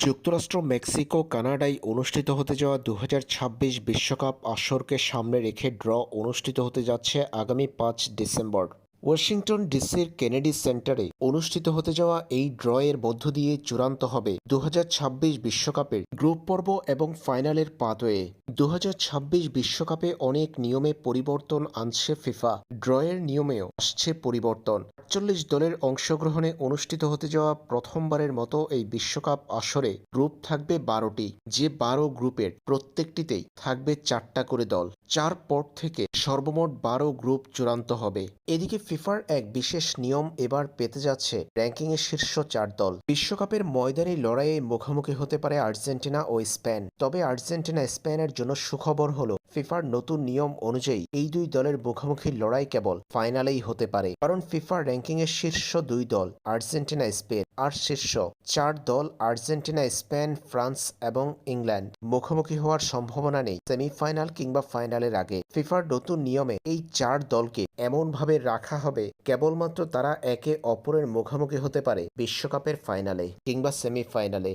যুক্তরাষ্ট্র, মেক্সিকো, কানাডায় অনুষ্ঠিত হতে যাওয়া দু বিশ্বকাপ আসরকে সামনে রেখে ড্র অনুষ্ঠিত হতে যাচ্ছে আগামী পাঁচ ডিসেম্বর। ওয়াশিংটন ডিসির কেনেডি সেন্টারে অনুষ্ঠিত হতে যাওয়া এই ড্রয়ের মধ্য দিয়ে চূড়ান্ত হবে দু বিশ্বকাপের গ্রুপ পর্ব এবং ফাইনালের পাতোয়ে দু বিশ্বকাপে অনেক নিয়মে পরিবর্তন আনছে ফিফা। ড্রয়ের নিয়মেও আসছে পরিবর্তন। আটচল্লিশ দলের অংশগ্রহণে অনুষ্ঠিত হতে যাওয়া প্রথমবারের মতো এই বিশ্বকাপ আসরে গ্রুপ থাকবে বারোটি। যে বারো গ্রুপের প্রত্যেকটিতেই থাকবে চারটা করে দল। চার পর থেকে সর্বমোট বারো গ্রুপ চূড়ান্ত হবে। এদিকে ফিফার এক বিশেষ নিয়ম এবার পেতে যাচ্ছে র্যাঙ্কিংয়ের শীর্ষ চার দল। বিশ্বকাপের ময়দানি লড়াইয়ে মুখোমুখি হতে পারে আর্জেন্টিনা ও স্পেন। তবে আর্জেন্টিনা স্পেনের জন্য সুখবর হলো, ফিফার নতুন নিয়ম অনুযায়ী এই দুই দলের মুখোমুখি লড়াই কেবল ফাইনালেই হতে পারে। কারণ ফিফার র্যাঙ্কিংয়ের শীর্ষ দুই দল, আর্জেন্টিনা, স্পেন। আর শীর্ষ চার দল, আর্জেন্টিনা, স্পেন, ফ্রান্স এবং ইংল্যান্ড মুখোমুখি হওয়ার সম্ভাবনা নেই। সেমিফাইনাল কিংবা ফাইনালের আগে ফিফার নতুন নিয়মে এই চার দলকে এমনভাবে রাখা হবে, কেবলমাত্র তারা একে অপরের মুখোমুখি হতে পারে বিশ্বকাপের ফাইনালে কিংবা সেমিফাইনালে।